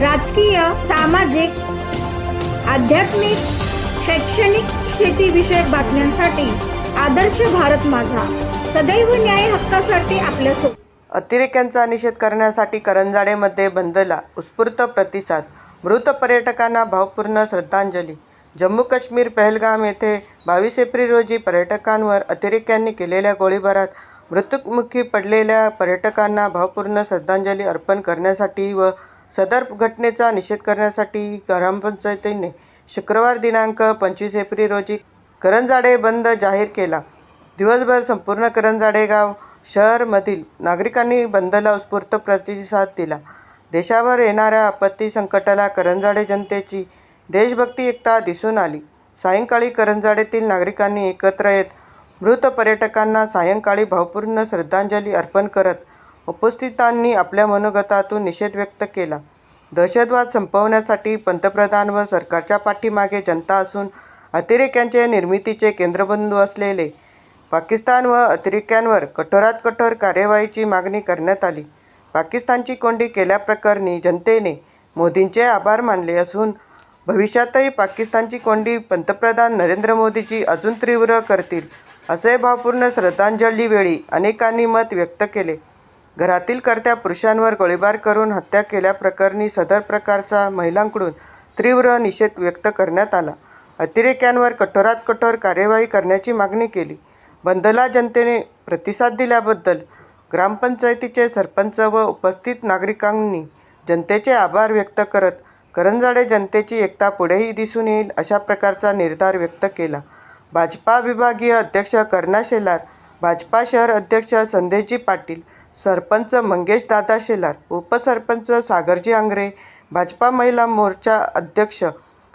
राजकीय सामाजिक आध्यात्मिक शैक्षणिक शेतीविषयक बातम्यांसाठी आदर्श भारत माझा. सदैव न्याय हक्कासाठी आपल्यासोबत अतिरेक्यांचा निषेध करण्यासाठी करंजाडेमध्ये बंदला उत्स्फूर्त प्रतिसाद मृत पर्यटकांना भावपूर्ण श्रद्धांजली. जम्मू काश्मीर पहलगाम येथे बावीस एप्रिल रोजी पर्यटकांवर अतिरेक्यांनी केलेल्या गोळीबारात मृत्युमुखी पडलेल्या पर्यटकांना भावपूर्ण श्रद्धांजली अर्पण करण्यासाठी व सदर घटनेचा निषेध करण्यासाठी ग्रामपंचायतीने शुक्रवार दिनांक पंचवीस एप्रिल रोजी करंजाडे बंद जाहीर केला. दिवसभर संपूर्ण करंजाडे गाव शहरमधील नागरिकांनी बंदला उत्स्फूर्त प्रतिसाद दिला. देशावर येणाऱ्या आपत्ती संकटाला करंजाडे जनतेची देशभक्ती एकता दिसून आली. सायंकाळी करंजाडेतील नागरिकांनी एकत्र येत मृत पर्यटकांना सायंकाळी भावपूर्ण श्रद्धांजली अर्पण करत उपस्थितांनी आपल्या मनोगतातून निषेध व्यक्त केला. दहशतवाद संपवण्यासाठी पंतप्रधान व सरकारच्या पाठीमागे जनता असून अतिरेक्यांचे निर्मितीचे केंद्रबिंदू असलेले पाकिस्तान व अतिरेक्यांवर कठोरात कठोर कार्यवाहीची मागणी करण्यात आली. पाकिस्तानची कोंडी केल्याप्रकरणी जनतेने मोदींचे आभार मानले असून भविष्यातही पाकिस्तानची कोंडी पंतप्रधान नरेंद्र मोदीजी अजून तीव्र करतील असे भावपूर्ण श्रद्धांजलीवेळी अनेकांनी मत व्यक्त केले. घरातील कर्त्या पुरुषांवर गोळीबार करून हत्या केल्याप्रकरणी सदर प्रकारचा महिलांकडून तीव्र निषेध व्यक्त करण्यात आला. अतिरेक्यांवर कठोरात कठोर कार्यवाही करण्याची मागणी केली. बंदला जनतेने प्रतिसाद दिल्याबद्दल ग्रामपंचायतीचे सरपंच व उपस्थित नागरिकांनी जनतेचे आभार व्यक्त करत करंजाडे जनतेची एकता पुढेही दिसून येईल अशा प्रकारचा निर्धार व्यक्त केला. भाजपा विभागीय अध्यक्ष कर्णा शेलार भाजपा शहर अध्यक्ष संदेशजी पाटील सरपंच मंगेश दादा शेलार उपसरपंच सागरजी आंग्रे भाजपा महिला मोर्चा अध्यक्ष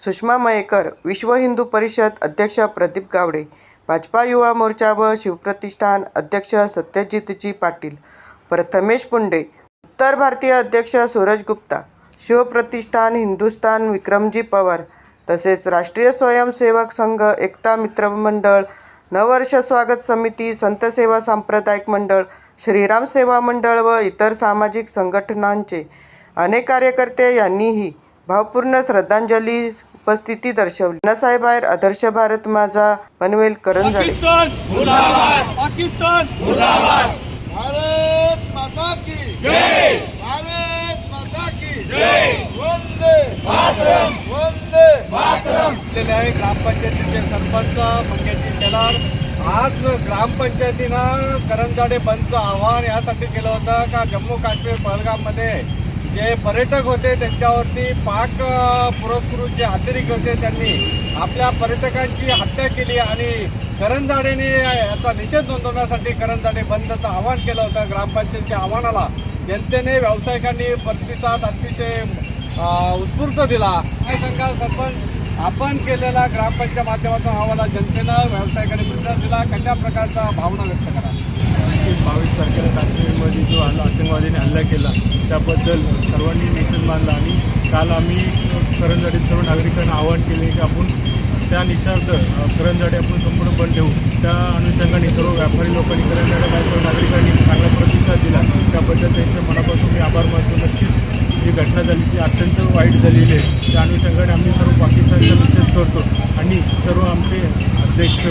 सुषमा मयेकर विश्व हिंदू परिषद अध्यक्ष प्रदीप गावडे भाजपा युवा मोर्चा व शिवप्रतिष्ठान अध्यक्ष सत्यजितजी पाटील प्रथमेश पुंडे उत्तर भारतीय अध्यक्ष सूरज गुप्ता शिवप्रतिष्ठान हिंदुस्थान विक्रमजी पवार तसेच राष्ट्रीय स्वयंसेवक संघ एकता मित्रमंडळ नववर्ष स्वागत समिती संत सेवा सांप्रदायिक मंडळ श्रीराम सेवा मंडळ व इतर सामाजिक संघटनांचे अनेक कार्यकर्ते यांनीही भावपूर्ण श्रद्धांजली उपस्थिती दर्शवली. नानासाहेबाहेर आदर्श भारत माझा पनवेल करंजाडे पाकिस्तान मुर्दाबाद. पाकिस्तान मुर्दाबाद. भारत माता की जय. भारत माता की जय. वंदे मातरम. वंदे मातरम. दिलेले आहे ग्रामपंचायतीचे सरपंच मंगेशी शेलार आज ग्रामपंचायतीनं करंजाडे बंदचं आवाहन यासाठी केलं होतं का जम्मू काश्मीर पहलगाममध्ये जे पर्यटक होते त्यांच्यावरती पाक पुरस्कृत जे अतिरिक्त होते त्यांनी आपल्या पर्यटकांची हत्या केली आणि करंजाडेने याचा निषेध नोंदवण्यासाठी करंजाडे बंदचं आवाहन केलं होतं. ग्रामपंचायतीच्या आव्हानाला जनतेने व्यावसायिकांनी प्रतिसाद अतिशय उत्स्फूर्त दिला. काय सांगाल सरपंच? आपण केलेला ग्रामपंचायत माध्यमातून आम्हाला जनतेनं व्यावसायिकांनी प्रतिसाद दिला. कशा प्रकारचा भावना व्यक्त करा? बावीस तारखेला काश्मीरमध्ये जो हल्ला आतंकवादीने हल्ला केला त्याबद्दल सर्वांनी निषेध मानला आणि काल आम्ही करंजाडीत सर्व नागरिकांना आवाहन केले की आपण त्या निषार्थ करंजाडे आपण संपूर्ण बंद ठेवू. त्या अनुषंगाने सर्व व्यापारी लोकांनी करंजाड्या सर्व नागरिकांनी चांगला प्रतिसाद दिला. त्याबद्दल त्यांच्या मनापासून मी आभार मानतो. नक्कीच जी घटना झाली ती अत्यंत वाईट झालेली आहे. त्या अनुषंगाने आम्ही सर्व पाकिस्तानचा निषेध करतो आणि सर्व आमचे अध्यक्ष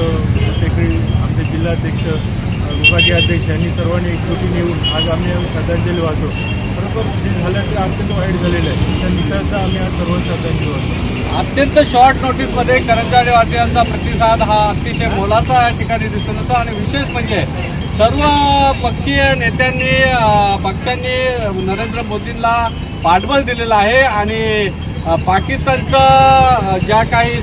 सेक्रेटरी आमचे जिल्हाध्यक्ष विभागीय अध्यक्ष यांनी सर्वांनी एकजुटीने येऊन आज आम्ही श्रद्धांजली वाहतो. बरोबर जे झालं ते अत्यंत वाईट झालेलं आहे. त्या निषेधाचा आम्ही आज सर्व श्रद्धांजली वाहतो. अत्यंत शॉर्ट नोटीसमध्ये करंजाडे वाटियांचा प्रतिसाद हा अतिशय मोलाचा या ठिकाणी दिसून होता आणि विशेष म्हणजे सर्व पक्षीय नेत्यांनी पक्षांनी नरेंद्र मोदींना पाठबळ दिलेलं आहे आणि पाकिस्तानचा पाकिस्तानचं ज्या काही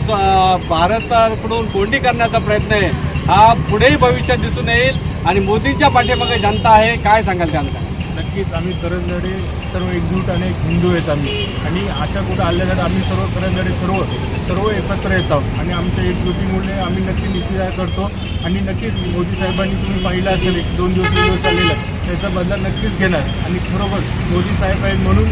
भारताकडून कोंडी करण्याचा प्रयत्न आहे हा पुढेही भविष्यात दिसून येईल आणि मोदींच्या पाठीमागे जनता आहे काय सांगाल त्यांना नक्कीच आम्ही करंजडे सर्व एकजूट आणि एक हिंदू आहेत आम्ही. आणि अशा कुठं आल्यानंतर आम्ही सर्व करंजडे सर्व सर्व एकत्र येत आहोत. आणि आमच्या एकजुटीमुळे आम्ही नक्की निश्चित करतो. आणि नक्कीच मोदी साहेबांनी तुम्ही पाहिलं असेल एक दोन दिवस व्हिडिओ चाललेला त्याचा बदला नक्कीच घेणार. आणि खरोबर मोदी साहेब आहेत म्हणून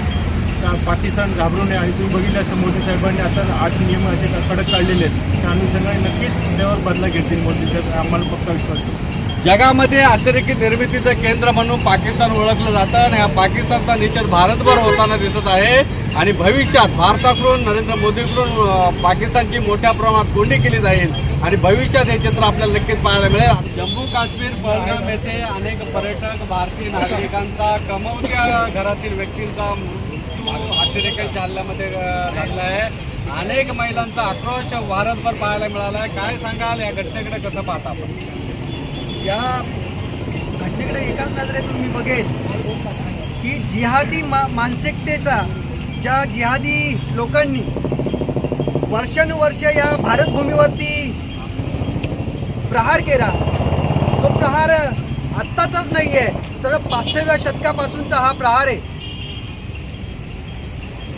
का पाकिस्तान घाबरू नये आणि तुम्ही बघितलं असं मोदी साहेबांनी आता आठ नियम असे कडक काढलेले आहेत. त्या अनुषंगाने नक्कीच त्यावर बदला घेतील मोदी साहेब. आम्हाला फक्त विश्वास आहे. जगामध्ये अतिरेकी निर्मितीचं केंद्र म्हणून पाकिस्तान ओळखलं जातं आणि हा पाकिस्तानचा निषेध भारतभर होताना दिसत आहे. आणि भविष्यात भारताकडून नरेंद्र मोदीकडून पाकिस्तानची मोठ्या प्रमाणात कोंडी केली जाईल. आणि भविष्यात हे चित्र आपल्याला नक्कीच पाहायला मिळेल. जम्मू काश्मीर पहलगाम येथे अनेक पर्यटक भारतीय नागरिकांचा कमवत्या घरातील व्यक्तींचा मृत्यू अतिरेकांच्या घडला आहे. अनेक महिलांचा आक्रोश भारतभर पाहायला मिळाला आहे काय सांगाल? या घटनेकडे कसं पाहता आपण? या घटनेकडे एकाच नजरेतून मी बघेन की जिहादी मा मानसिकतेचा ज्या जिहादी लोकांनी वर्षानुवर्ष या भारतभूमीवरती प्रहार केला तो प्रहार आत्ताचाच नाही आहे तर पाचशेव्या शतकापासूनचा हा प्रहार आहे.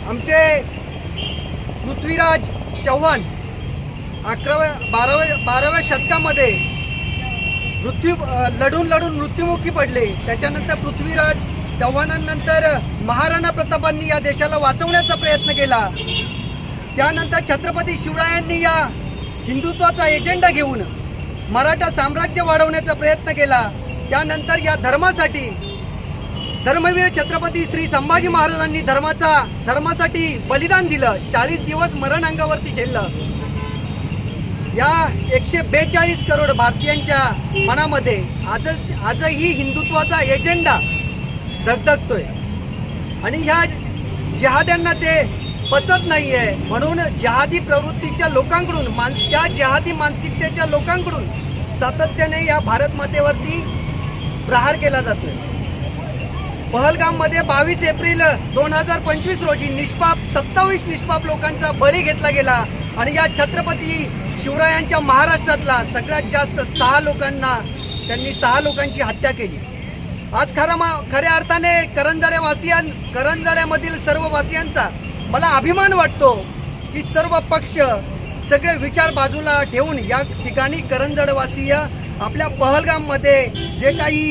आमचे पृथ्वीराज चव्हाण अकराव्या बाराव्या बाराव्या शतकामध्ये मृत्यू लढून लढून मृत्युमुखी पडले. त्याच्यानंतर पृथ्वीराज चव्हाणांनंतर महाराणा प्रतापांनी या देशाला वाचवण्याचा प्रयत्न केला. त्यानंतर छत्रपती शिवरायांनी या हिंदुत्वाचा एजेंडा घेऊन मराठा साम्राज्य वाढवण्याचा प्रयत्न केला. त्यानंतर या धर्मासाठी धर्मवीर छत्रपती श्री संभाजी महाराजांनी धर्माचा धर्मासाठी बलिदान दिलं. चाळीस दिवस मरण अंगावरती झेललं. या एकशे बेचाळीस करोड भारतीयांच्या मनामध्ये आज आजही हिंदुत्वाचा एजेंडा धगधगतोय. आणि ह्या जहाद्यांना ते पचत नाही आहे म्हणून जहादी प्रवृत्तीच्या लोकांकडून मान त्या जहादी मानसिकतेच्या लोकांकडून सातत्याने या भारत मातेवरती प्रहार केला जातोय. पहलगाममध्ये बावीस एप्रिल दोन हजार पंचवीस रोजी निष्पाप सत्तावीस निष्पाप लोकांचा बळी घेतला गेला. आणि या छत्रपती शिवरायांच्या महाराष्ट्रातला सगळ्यात जास्त सहा लोकांना त्यांनी सहा लोकांची हत्या केली. आज खरं मा खऱ्या अर्थाने करंजाड्यावासियां करंजाड्यामधील सर्व वासियांचा मला अभिमान वाटतो की सर्व पक्ष सगळे विचार बाजूला ठेवून या ठिकाणी करंजडवासीय आपल्या पहलगाममध्ये जे काही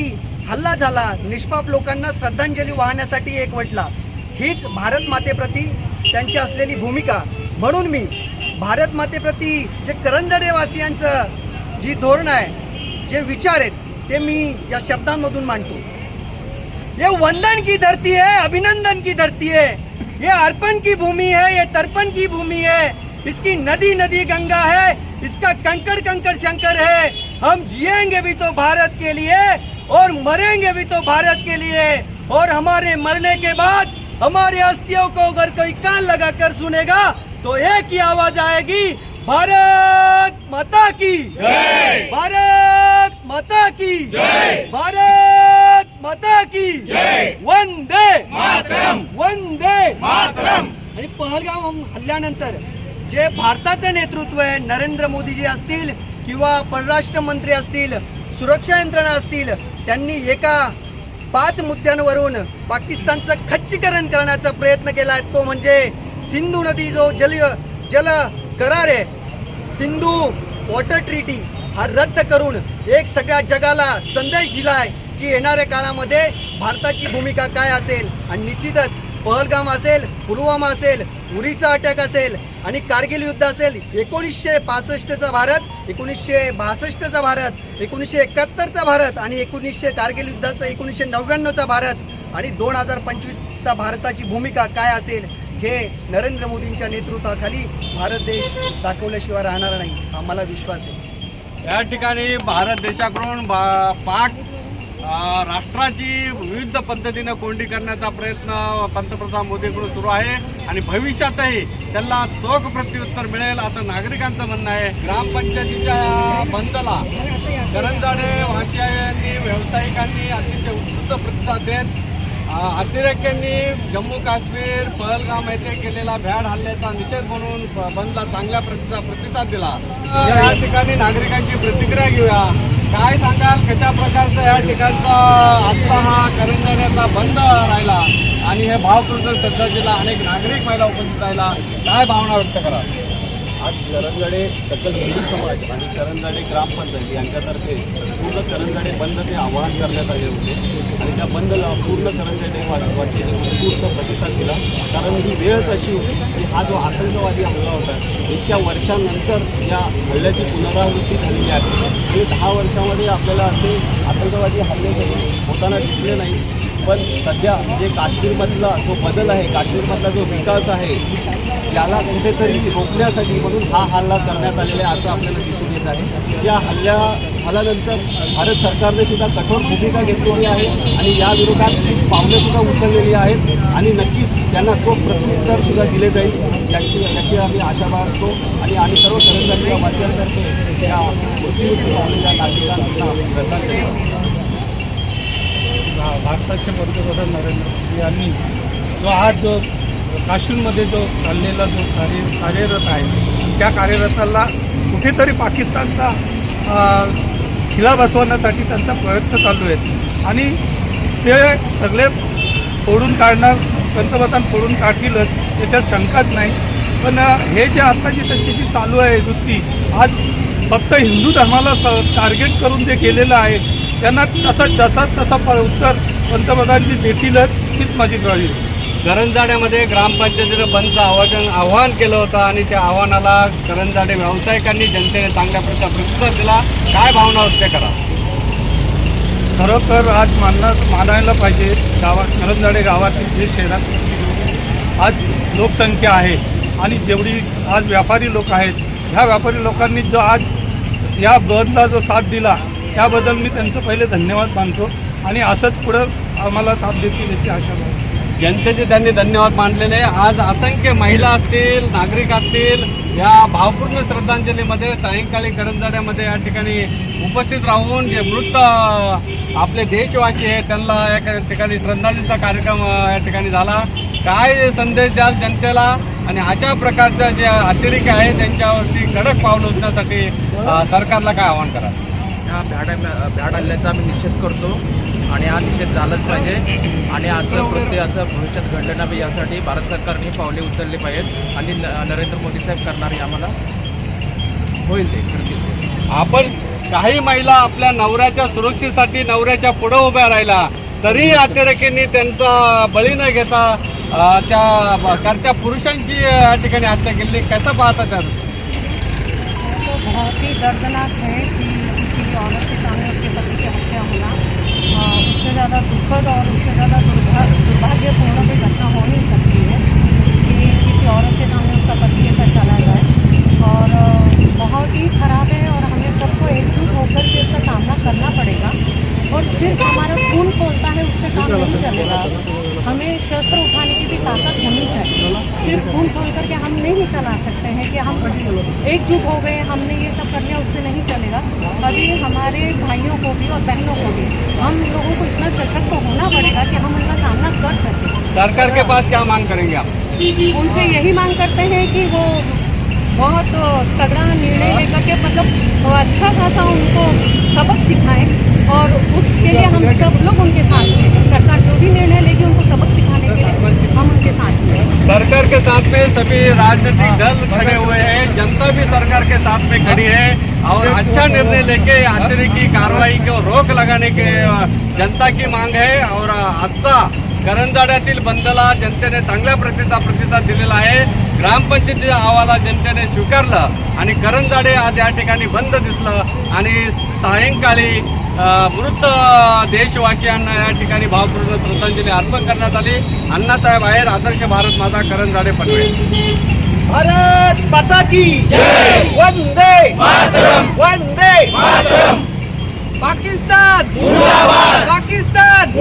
हल्ला झाला. निष्पाप लोकांना श्रद्धांजली वाहण्यासाठी एकवटला. हीच भारत मातेप्रती त्यांची असलेली भूमिका. म्हणून मी भारत मातेप्रती जे करंजडेवासियांचं जी धोरण आहे जे विचार आहेत ते मी या शब्दांमधून मांडतो. ये वंदन की धरती है अभिनंदन की धरती है. ये अर्पण की भूमि है ये तर्पण की भूमि है. इसकी नदी नदी गंगा है इसका कंकड़ कंकड़ शंकर है. हम जिएंगे भी तो भारत के लिए और मरेंगे भी तो भारत के लिए। और हमारे मरने के बाद हमारे अस्थियों को अगर कोई कान लगाकर सुनेगा तो एक ही आवाज आएगी भारत माता की। भारत माता की। भारत माता की। वंदे। वंदे। आणि पहलगाम हल्ल्यानंतर जे भारताचं नेतृत्व आहे नरेंद्र मोदीजी असतील किंवा परराष्ट्र मंत्री असतील सुरक्षा यंत्रणा असतील त्यांनी एका पाच मुद्द्यांवरून पाकिस्तानचं खच्चीकरण करण्याचा प्रयत्न केला आहे. तो म्हणजे सिंधू नदी जो जल जल करार आहे सिंधू वॉटर ट्रीटी हा रद्द करून एक सगळ्या जगाला संदेश दिलाय की येणाऱ्या काळामध्ये भारताची भूमिका काय असेल? आणि निश्चितच पहलगाम असेल पुलवामा असेल उरीचा अटॅक असेल आणि कारगिल युद्ध असेल एकोणीसशे पासष्टचा भारत एकोणीसशे बासष्टचा भारत एकोणीसशे एकाहत्तरचा भारत आणि एकोणीसशे कारगिल युद्धाचा एकोणीसशे नव्याण्णवचा भारत आणि दोन हजार पंचवीसचा भारताची भूमिका काय असेल हे नरेंद्र मोदींच्या नेतृत्वाखाली भारत देश दाखवल्याशिवाय राहणार नाही. आम्हाला विश्वास आहे. या ठिकाणी भारत देशाकडून बा पाक राष्ट्राची विविध पद्धतीनं कोंडी करण्याचा प्रयत्न पंतप्रधान मोदीकडून सुरू आहे आणि भविष्यातही त्यांना चोख प्रत्युत्तर मिळेल असं नागरिकांचं म्हणणं आहे. ग्रामपंचायतीच्या बंदला करंजाडे वाशियांनी व्यावसायिकांनी अतिशय उत्कृष्ट प्रतिसाद देत अतिरेक्यांनी जम्मू काश्मीर पहलगाम येथे केलेला भ्याड हल्ल्याचा निषेध म्हणून बंदला चांगल्या प्रतिसाद दिला. या ठिकाणी नागरिकांची प्रतिक्रिया घेऊया. काय सांगाल? कशा प्रकारचा या ठिकाणचा आजचा हा करंजाड्याचा बंद राहिला? आणि हे भावपूर्ण श्रद्धांजलीला अनेक नागरिक महिला उपस्थित राहिला. काय भावना व्यक्त करा आज करंजाडे सकल हिंदू समाज आणि करंजाडे ग्रामपंचायत यांच्यातर्फे पूर्ण करंजाडे बंदचे आवाहन करण्यात आले होते. आणि त्या बंदला पूर्ण करंजाडे वा- वासियांनी उत्स्फूर्त प्रतिसाद दिला. कारण ही वेळच अशी होती की हा जो आतंकवादी हल्ला होता इतक्या वर्षानंतर या हल्ल्याची पुनरावृत्ती झालेली आहे. आणि दहा वर्षामध्ये आपल्याला असे आतंकवादी हल्ले होताना दिसले नाही. पण सध्या जे काश्मीरमधला जो बदल आहे काश्मीरमधला जो विकास आहे याला कुठेतरी रोखण्यासाठी म्हणून हा हल्ला करण्यात आलेला आहे असं आपल्याला दिसून येत आहे. या हल्ल्या झाल्यानंतर भारत सरकारने सुद्धा कठोर भूमिका घेतलेली आहे आणि या विरोधात पावलंसुद्धा उचललेली आहेत आणि नक्कीच त्यांना चोख प्रत्युत्तरसुद्धा दिले जाईल याची याची आम्ही आशा बाळगतो आणि आम्ही सर्व सरकारच्या वाचकांतर्फे या मृत्यूमुखी पावलेल्या नागरिकांना श्रद्धांजली भारताचे पंतप्रधान नरेंद्र मोदी यांनी जो आज जो काश्मीरमध्ये जो चाललेला जो कार्य कार्यरत आहे त्या कार्यरताला कुठेतरी पाकिस्तानचा खिला बसवण्यासाठी त्यांचा प्रयत्न चालू आहेत आणि ते सगळे फोडून काढणार पंतप्रधान फोडून काढतीलच याच्यात शंकाच नाही. पण हे जे आत्ताची त्यांची जी चालू आहे वृत्ती आज फक्त हिंदू धर्माला स टार्गेट करून जे केलेलं आहे त्यांना तसा जसा तसा प- उत्तर पंतप्रधानजी देतीलच हीच माझी ग्वाही आहे. करंजाड्यामध्ये ग्रामपंचायतीनं बंदचं आवाहन आव्हान केलं होतं आणि त्या आव्हानाला करंजाडे व्यावसायिकांनी जनतेने चांगल्या प्रकारचा प्रतिसाद दिला काय भावना व्यक्त करा खरोखर आज मानणं मानायला पाहिजे गावात करंजाडे गावातील जे शहरात आज लोकसंख्या आहे आणि जेवढी आज व्यापारी लोक आहेत ह्या व्यापारी लोकांनी जो आज या बंदला जो साथ दिला त्याबद्दल मी त्यांचं पहिले धन्यवाद मानतो आणि असंच पुढं आम्हाला साथ देतील याची आशा बाळगतो जनतेचे त्यांनी धन्यवाद मानलेले आज असंख्य महिला असतील नागरिक असतील या भावपूर्ण श्रद्धांजलीमध्ये सायंकाळी करंजाड्यामध्ये या ठिकाणी उपस्थित राहून जे मृत आपले देशवासी आहेत त्यांना या ठिकाणी श्रद्धांजलीचा कार्यक्रम या ठिकाणी झाला. काय संदेश द्याल जनतेला? आणि अशा प्रकारचं जे अतिरिक्त आहे त्यांच्यावरती कडक पावलं उचलण्यासाठी सरकारला काय आवाहन करा हा भ्याड भ्याड हल्ल्याचा आम्ही निषेध करतो आणि हा निषेध झालाच पाहिजे. आणि असं कृत्य असं भविष्यात घडलं नाही यासाठी भारत सरकारने पावले उचलली पाहिजेत आणि न- नरेंद्र मोदी साहेब करणार आम्हाला. होईल ते करतील आपण काही महिला आपल्या नवऱ्याच्या सुरक्षेसाठी नवऱ्याच्या पुढं उभ्या राहिला तरी अतिरेकींनी त्यांचा बळी न घेता त्या करत्या पुरुषांची या ठिकाणी हत्या केली. कसं पाहता त्यात? बहुत ही दर्दनाक है कि किसी औरत के सामने उसके पति की हत्या होना उससे ज़्यादा दुखद और उससे ज़्यादा दुर्भा, दुर्भाग्यपूर्ण भी घटना हो नहीं सकती है कि किसी औरत के सामने उसका पति ऐसा चला जाए। और, बहुत ही ख़राब है और सबको एकजुट होकर के इसका सामना करना पड़ेगा। और सिर्फ़ हमारा खून खोलता है उससे काम नहीं चलेगा। हमें शस्त्र उठाने की भी ताकत होनी चाहिए। सिर्फ़ खून खोल करके हम नहीं चला सकते हैं कि हम एकजुट हो गए हमने ये सब कर लिया उससे नहीं चलेगा। अभी हमारे भाइयों को भी और बहनों को भी हम लोगों को इतना सशक्त होना पड़ेगा कि हम उनका सामना कर सकें। सरकार के पास क्या मांग करेंगे आप? उनसे यही मांग करते हैं कि वो बहुत तगड़ा निर्णय लेकर के मतलब सभी राजनीतिक दल खड़े हुए हैं जनता भी सरकार के साथ में खड़ी है और अच्छा निर्णय लेके अतिरेकी कार्रवाई को रोक लगाने के जनता की मांग है और आजचा करंजाड्यातील बंदला जनतेने चांगल्या प्रकारचा प्रतिसाद दिलेला आहे. ग्रामपंचायतीच्या आवाजा जनतेने स्वीकारलं आणि करंजाडे आज या ठिकाणी बंद दिसलं. आणि सायंकाळी मृत देशवासियांना या ठिकाणी भावपूर्ण श्रद्धांजली अर्पण करण्यात आली. अण्णासाहेब आहेर आदर्श भारत माझा करंजाडे पनवेल भारत माता की वंदे वंदे पाकिस्तान! पाकिस्तान!